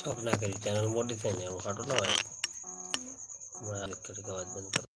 શોખ ના કરી ચેનલ મોટી થઈને એમાં ખાટું ના હોય અવાજ બંધ કર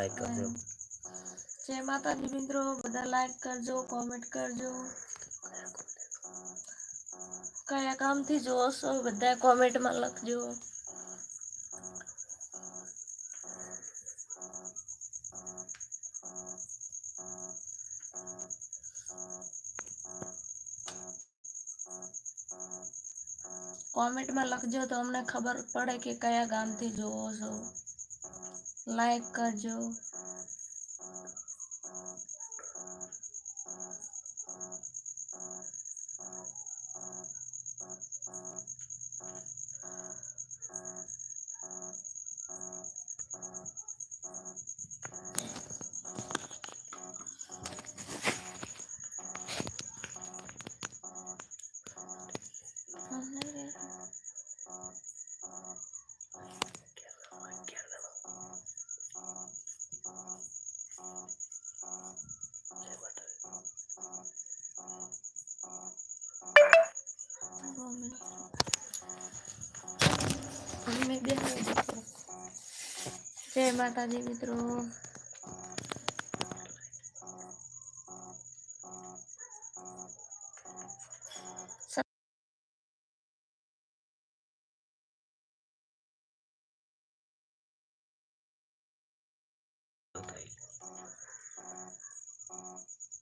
લાઈક કરજો જય માતાજી મિત્રો બધા લાઈક કરજો કોમેન્ટ કરજો કયા કામથી જોવો છો બધા કોમેન્ટમાં લખજો કોમેન્ટમાં લખજો તો અમને ખબર પડે કે કયા ગામથી જોવો છો લાઈક કરજો જય માતાજી મિત્રો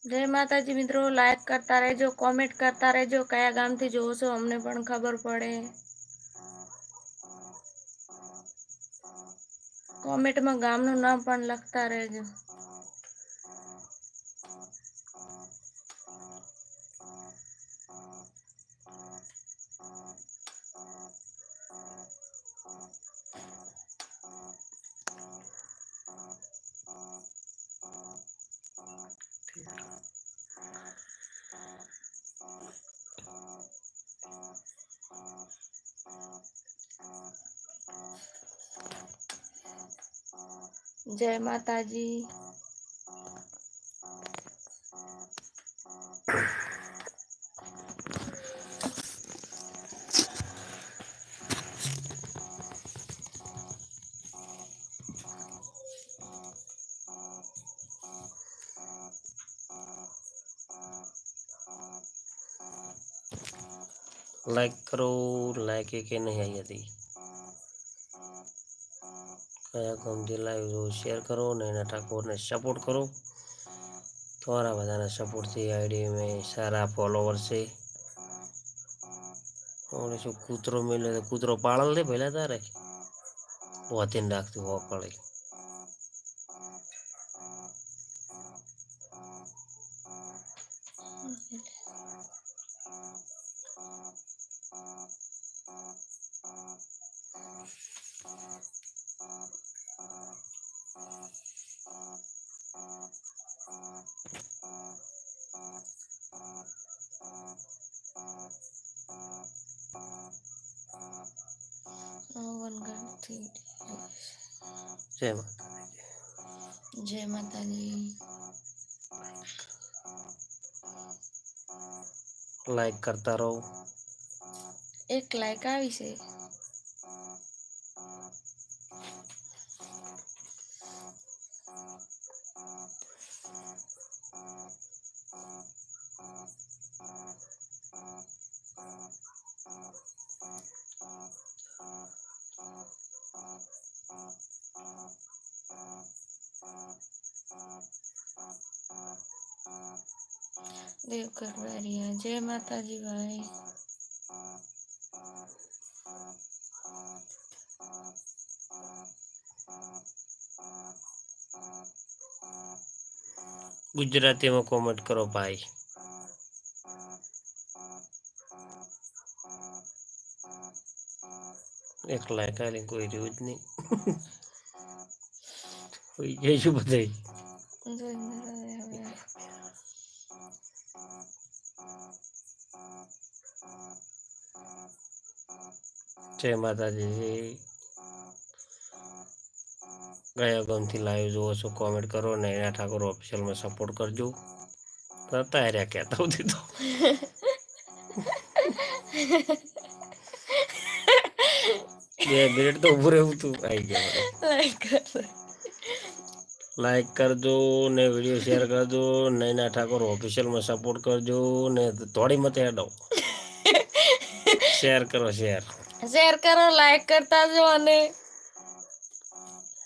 જય માતાજી મિત્રો લાઈક કરતા રહેજો કોમેન્ટ કરતા રહેજો કયા ગામથી જોવો છો અમને પણ ખબર પડે કોમેન્ટમાં ગામનું નામ પણ લખતા રહેજો. જય માતાજી. લાઈક કરો લાઈક કે નહીં આવી હતી? કયા કોમથી લાઈવ જો શેર કરો અને એના ઠાકોરને સપોર્ટ કરો. તમારા બધાના સપોર્ટથી આઈડી મેં સારા ફોલોવર છે. શું કૂતરો મેળવ્યો કૂતરો પાળલ દે પહેલાં તારે? વધીને રાખતું હોવા પડે. જય માતાજી જય માતાજી. લાઈક કરતા રહો. એક લાઈક આવી છે. દેવકર કરવારિયા જય માતાજી ભાઈ. ગુજરાતીમાં કોમેન્ટ કરો ભાઈ. એક લાઈક આલી કોઈ રહ્યું જ નહીં. જઈશું બધા જય માતાજી હવે જય માતાજી. ગયા ગમથી લાઈવ જુઓ છો કોમેન્ટ કરો ને એના ઠાકોર ઓફિશિયલમાં સપોર્ટ કરજો. કરતા રહ્યા કહેતા હું તો બે મિનિટ તો ઉભું રહેવું તું. આવી ગયા. લાઈક લાઈક કરજો ને વીડિયો શેર કરજો નૈના ઠાકોર ઓફિશિયલમાં સપોર્ટ કરજો ને થોડી મતે હેડો શેર કરો શેર શેર કરો લાઈક કરતા જો અને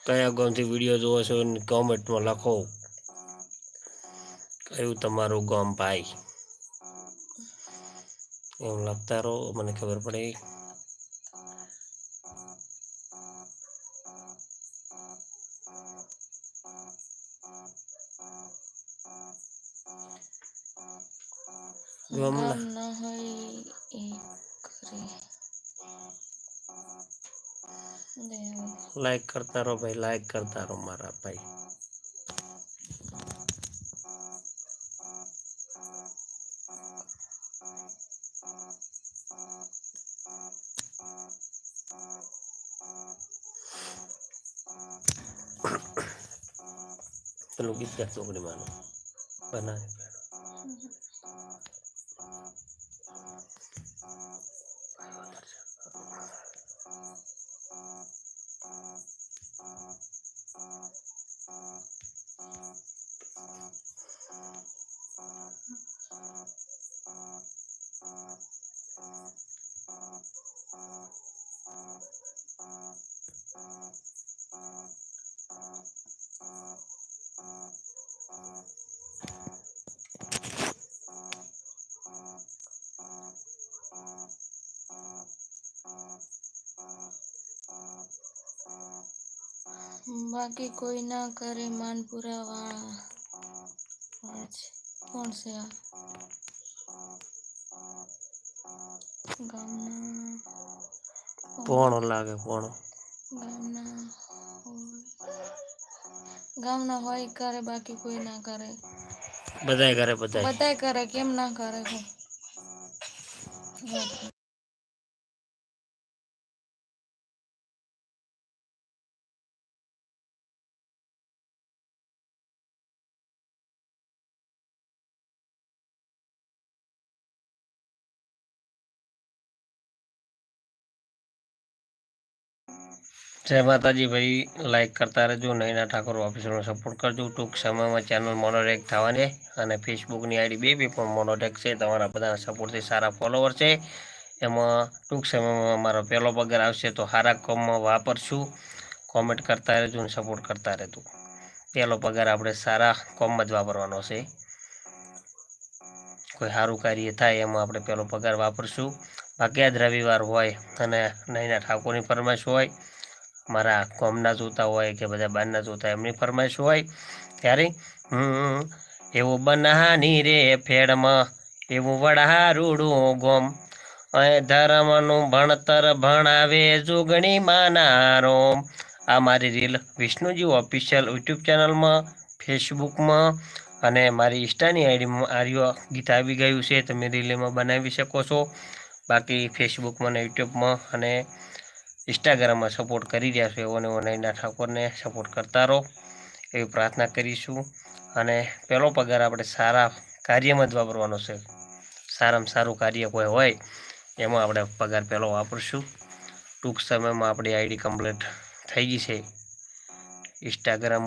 કયા ગામથી વીડિયો જોવો છો એને કોમેન્ટમાં લખો. કયું તમારું ગામ ભાઈ? એમ લખતા રહો મને ખબર પડે. ગામ ના હોય એ કરે. લાઈક કરતા રહો ભાઈ લાઈક કરતા રહો મારા ભાઈ પેલું ગીત ગાય ચોકડી માનું બનાવે બાકી કોઈ ના કરે માનપુરા વાળા વાળા છે. કોણ છે આ ગામના પોણો લાગે પોણો ગામના હોય. ગામના હોય કરે બાકી કોઈ ના કરે બધાય કરે બધાય બધાય કરે કેમ ના કરે જય માતાજી ભાઈ લાઈક કરતા રહેજો નૈના ઠાકોર ઓફિસરનો સપોર્ટ કરજો. ટૂંક સમયમાં ચેનલ મોનોટેક થવાની અને ફેસબુકની આઈડી બે બી પણ મોનોટેક છે. તમારા બધાના સપોર્ટથી સારા ફોલોવર છે. એમાં ટૂંક સમયમાં અમારો પહેલો પગાર આવશે તો સારા કોમમાં વાપરશું. કોમેન્ટ કરતા રહેજો અને સપોર્ટ કરતા રહેજો. પહેલો પગાર આપણે સારા કોમમાં જ વાપરવાનો છે. કોઈ સારું કાર્ય થાય એમાં આપણે પહેલો પગાર વાપરશું. આજ રવિવાર હોય અને નહીંના ઠાકોરની ફરમાઈશ હોય, મારા કોમના જોતા હોય કે બધા બારના જોતા એમની ફરમાઈશ હોય, ત્યારે હમ એવું બનાની રે ફેડમાં, એવું વડારૂડું ગોમ, અહીં ધર્મનું ભણતર ભણાવે જોગણી માનારો આ મારી રીલ વિષ્ણુજી ઓફિશિયલ યુટ્યુબ ચેનલમાં, ફેસબુકમાં અને મારી ઇન્સ્ટાની આઈડીમાં આર્યો ગીત આવી ગયું છે, તમે રીલમાં બનાવી શકો છો. બાકી ફેસબુકમાં ને યુટ્યુબમાં અને ઇન્સ્ટાગ્રામમાં સપોર્ટ કરી રહ્યા છો એવો ને એવો ઠાકોરને સપોર્ટ કરતા રહો, એવી પ્રાર્થના કરીશું. અને પહેલો પગાર આપણે સારા કાર્યમાં જ વાપરવાનો છે. સારામાં સારું કાર્ય કોઈ હોય, એમાં આપણે પગાર પહેલો વાપરશું. ટૂંક સમયમાં આપણી આઈડી કમ્પ્લીટ થઈ ગઈ છે. ઇન્સ્ટાગ્રામ,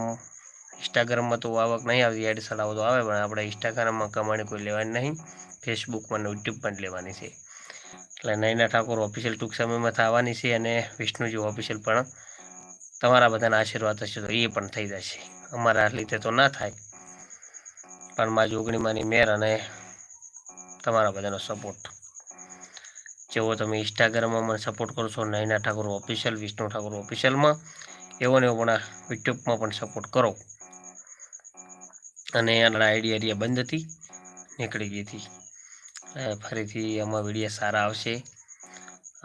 ઇન્સ્ટાગ્રામમાં તો આવક નહીં આવતી એડ ચલાવો તો આવે, પણ આપણે ઇન્સ્ટાગ્રામમાં કમાણી કોઈ લેવાની નહીં, ફેસબુકમાં યુટ્યુબ પણ લેવાની છે. એટલે નયના ઠાકોર ઓફિશિયલ ટૂંક સમયમાં થવાની છે અને વિષ્ણુજી ઓફિશિયલ પણ તમારા બધાના આશીર્વાદ હશે તો એ પણ થઈ જશે. અમારા લીધે તો ના થાય. પણ મા જોગણીમાંની મેર અને તમારા બધાનો સપોર્ટ જેવો તમે ઇન્સ્ટાગ્રામમાં મને સપોર્ટ કરો છો નૈના ઠાકોર ઓફિશિયલ વિષ્ણુ ઠાકોર ઓફિશિયલમાં એવો ને એવો પણ યુટ્યુબમાં પણ સપોર્ટ કરો. અને આઈડી એરિયા બંધ હતી, નીકળી ગઈ હતી. ફરીથી આમાં વિડીયા સારા આવશે.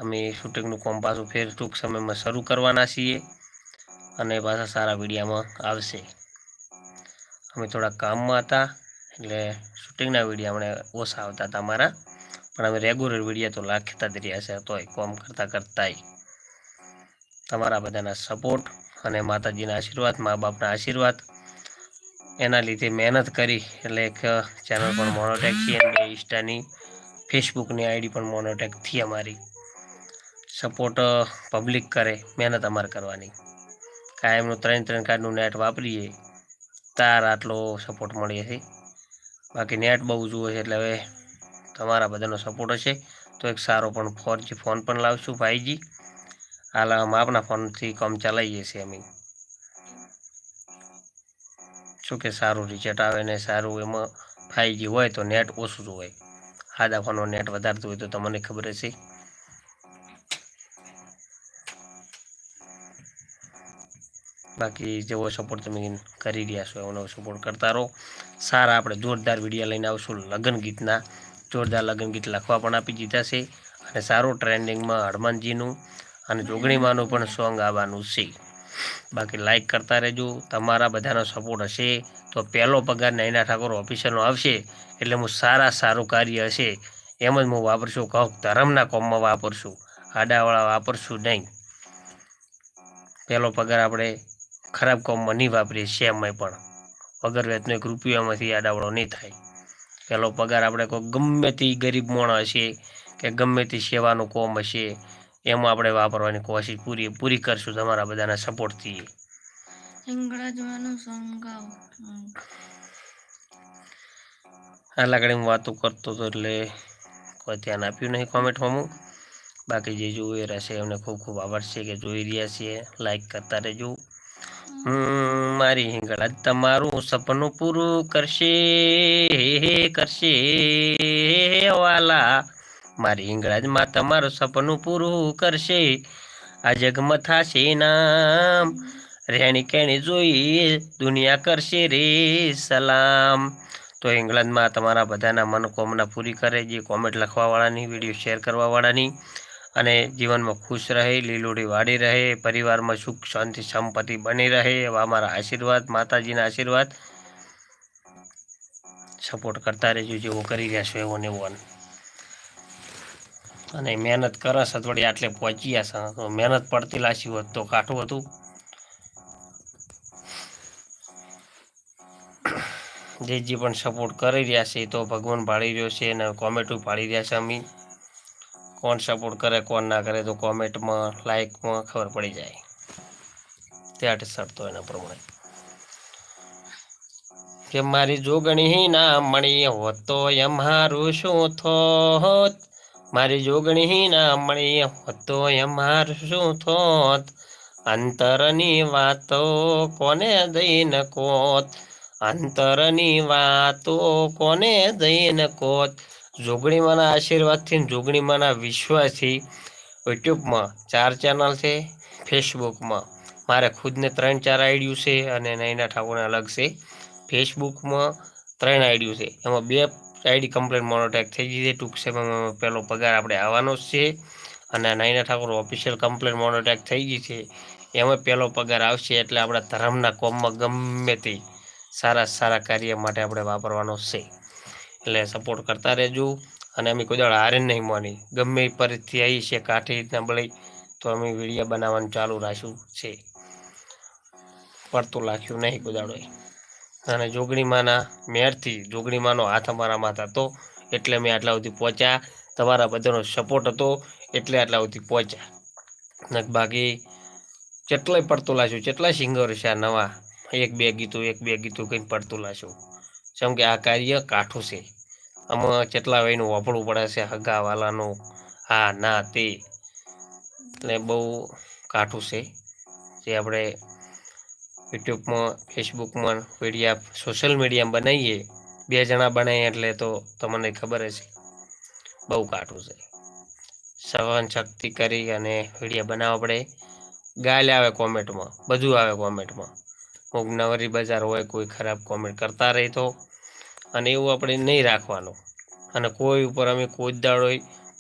અમે શૂટિંગનું કોમ પાછું ફેર ટૂંક સમયમાં શરૂ કરવાના છીએ અને પાછા સારા વિડીયામાં આવશે. અમે થોડા કામમાં હતા, એટલે શૂટિંગના વિડીયા અમને ઓછા આવતા હતા અમારા. પણ અમે રેગ્યુલર વિડીયા તો લાખતા જ રહ્યા છે, તોય કોમ કરતાં કરતાંય. તમારા બધાના સપોર્ટ અને માતાજીના આશીર્વાદ મા બાપના આશીર્વાદ. એના લીધે મહેનત કરી, એટલે એક ચેનલ પણ મોનોટેક છે અને ઇન્સ્ટાની ફેસબુકની આઈડી પણ મોનોટેકથી અમારી. સપોર્ટ પબ્લિક કરે, મહેનત અમારે કરવાની. કાયમનું ત્રણ ત્રણ કાર્ડનું નેટ વાપરીએ, તાર આટલો સપોર્ટ મળીએ છે. બાકી નેટ બહુ જુએ છે એટલે હવે તમારા બધાનો સપોર્ટ હશે. તો એક સારો પણ ફોરજી ફોન પણ લાવશું ફાઈવજી હાલ આપના ફોનથી કામ ચલાવીએ છીએ અમે. શું કે સારું રિઝલ્ટ આવે ને સારું એમાં ફાઈવજી હોય તો નેટ ઓછું જ હોય. સાદા ફોનમાં નેટ વધારતું હોય તો તમને ખબર હશે. બાકી જેવો સપોર્ટ તમે કરી રહ્યા છો, એવો સપોર્ટ કરતા રહો. સારા આપણે જોરદાર વીડિયો લઈને આવશું લગ્ન ગીતના. જોરદાર લગ્ન ગીત લખવા પણ આપી દીધા છે અને સારું ટ્રેન્ડિંગમાં હનુમાનજીનું અને જોગણીમાંનું પણ સોંગ આવવાનું છે. બાકી લાઈક કરતા રહેજો. તમારા બધાનો સપોર્ટ હશે. તો પહેલો પગાર નયના ઠાકોર ઓફિસરનો આવશે એટલે હું સારા સારું કાર્ય હશે. એમ જ હું વાપરશું કહું ધર્મના કોમમાં વાપરશું, આડાવાળા વાપરશું નહીં. પહેલો પગાર આપણે ખરાબ કોમમાં નહીં વાપરીએ શેમય પણ. વગર વેતનો એક રૂપિયામાંથી આડાવડો નહીં થાય. પહેલો પગાર આપણે કોઈ ગમે તે ગરીબ મોણ હશે કે ગમે તે સેવાનું કોમ હશે, એમાં આપણે વાપરવાની કોશિશ પૂરી પૂરી કરશું તમારા બધાના સપોર્ટથી ઇંગળાજવાનું સોંગ આટલા ઘડી હું વાતો કરતો હતો એટલે કોઈ ધ્યાન આપ્યું નહીં કોમેન્ટમાં હું બાકી જે જોઈ રહ્યા છે એમને ખૂબ ખૂબ આભાર છે કે જોઈ રહ્યા છીએ લાઈક કરતા રહેજો. મારી હિંગળા તમારું સપનું પૂરું કરશે. કરશે. વાલા. મારી હિંગળાજમાં તમારું સપનું પૂરું કરશે. આ જગમાં થશે નામ. રેણી કહેણી જોઈ, દુનિયા કરશે રે સલામ. તો ઇંગ્લેન્ડમાં તમારા બધાના મનોકામના પૂરી કરે જે કોમેન્ટ લખવાવાળાની વીડિયો શેર કરવાવાળાની. અને જીવનમાં ખુશ રહે, લીલોડી વાડી રહે, પરિવારમાં સુખ, શાંતિ, સંપત્તિ બની રહે, એવા અમારા આશીર્વાદ, માતાજીના આશીર્વાદ. સપોર્ટ કરતા રહેજો જેવો કરી રહ્યા છો એવો ને એવો. અને મહેનત કરશ અથવા આટલે પહોંચી તો મહેનત પડતી લાસી હોત તો કાઠું હતું. જે પણ સપોર્ટ કરી રહ્યા છે. તો ભગવાન પાડી રહ્યો છે અને કોમેન્ટો પાડી રહ્યા છે અમે કોણ સપોર્ટ કરે, કોણ ના કરે તો કોમેન્ટમાં લાઇકમાં ખબર પડી જાય. ત્યાં સરતો એના પ્રમાણે. કે મારી જોગણી ના મણી હોત તો એમ હારું શું થોત? મારી જોગણી ના મણી હોત તો એમ હારું શું થોત? અંતરની વાતો કોને દઈને કોત? અંતરની વાતો કોને દઈને કોત? જોગણીમાંના આશીર્વાદથી જોગણીમાંના વિશ્વાસથી યુટ્યુબમાં ચાર ચેનલ છે, ફેસબુકમાં. મારે ખુદને ત્રણ ચાર આઈડિયું છે અને નૈના ઠાકોરને અલગ છે. ફેસબુકમાં ત્રણ આઈડિયું છે. એમાં બે આઈડી કમ્પ્લેટ મોનોટેક થઈ ગઈ છે. ટૂંક સમયમાં પહેલો પગાર આપણે આવવાનો જ છે અને નૈના ઠાકોર ઓફિશિયલ કમ્પ્લેટ મોનોટેક થઈ ગઈ છે. એમાં પહેલો પગાર આવશે એટલે આપણા ધર્મના કોમમાં ગમે તે સારા સારા કાર્ય માટે આપણે વાપરવાનો છે. એટલે સપોર્ટ કરતા રહેજો. અને અમે કોઈ દાડો હારે નહીં માની ગમે એ પરિસ્થિતિ આવી છે કાઠી રીતના બળી, તો અમે વિડીયા બનાવવાનું ચાલુ રાખ્યું છે. પડતું લાખ્યું નહીં કુદાડોય અને જોગણીમાંના મેરથી, જોગણીમાંનો હાથ અમારામાં હતો એટલે અમે આટલા સુધી પહોંચ્યા. તમારા બધાનો સપોર્ટ હતો, એટલે આટલા સુધી પહોંચ્યા. બાકી જેટલાય પડતું લાગ્યું જેટલાય સિંગર છે નવા એક બે ગીતો, એક બે ગીતો કંઈ પડતું લાશું જેમ કે આ કાર્ય કાઠું છે. આમાં જેટલા વયનું વાપરવું પડે છે? હગાવાલાનું હા, ના, તે. એટલે બહુ કાઠું છે. જે આપણે યુટ્યુબમાં, ફેસબુકમાં મીડિયા સોશિયલ મીડિયામાં બનાવીએ, બે જણા બનાવીએ એટલે તો તમને ખબર હશે. બહુ કાઠું છે. સહન શક્તિ કરી અને વીડિયો બનાવવા પડે. ગાલે આવે કોમેન્ટમાં, બધું આવે કોમેન્ટમાં. કોઈક નવરી બજાર હોય, કોઈ ખરાબ કોમેન્ટ કરતા રહે તો. અને એવું આપણે નહીં રાખવાનું. અને કોઈ ઉપર અમે કોઈ દાડો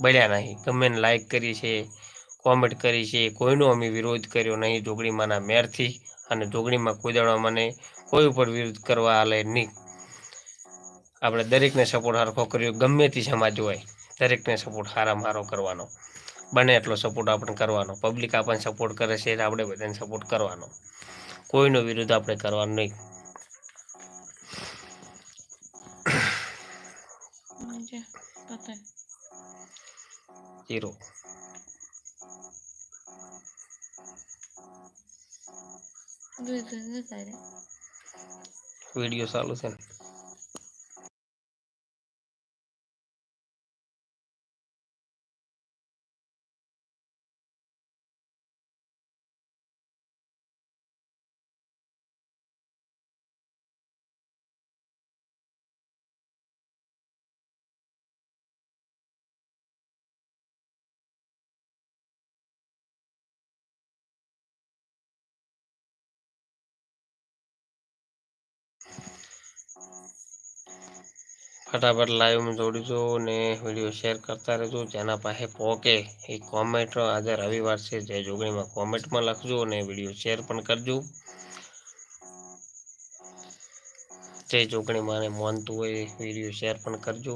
બળ્યા નહીં. ગમે લાઈક કરી છે કોમેન્ટ કરી છે, કોઈનો અમે વિરોધ કર્યો નહીં જોગણીમાંના મેરથી. અને જોગણીમાં કોઈ દાડો મને કોઈ ઉપર વિરોધ કરવા આલે નહીં. આપણે દરેકને સપોર્ટ હરખો કર્યો, ગમે તે સમાજ હોય, દરેકને સપોર્ટ સારા મારો કરવાનો. બને એટલો સપોર્ટ આપણે કરવાનો. પબ્લિક આપણને સપોર્ટ કરે છે એટલે આપણે બધાને સપોર્ટ કરવાનો. કોઈનો વિરોધ આપણે કરવાનો નહીં. જીરો વીડિયો ચાલુ છે ને. ફટાફટ લાઈવમાં જોડીજો ને વીડિયો શેર કરતા રહેજો. જેના પાસે પોકે એ કોમેન્ટ આજે રવિવાર છે. જે જોગણીમાં કોમેન્ટમાં લખજો અને વીડિયો શેર પણ કરજો. જે જોગણીમાં મોનતું હોય વીડિયો શેર પણ કરજો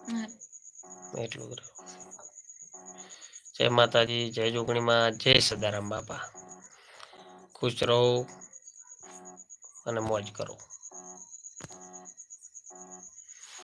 હા એટલું જ રહ્યું. જય માતાજી જય જોગણીમાં જય સદારામ બાપા. ખુશ રહો અને મોજ કરો.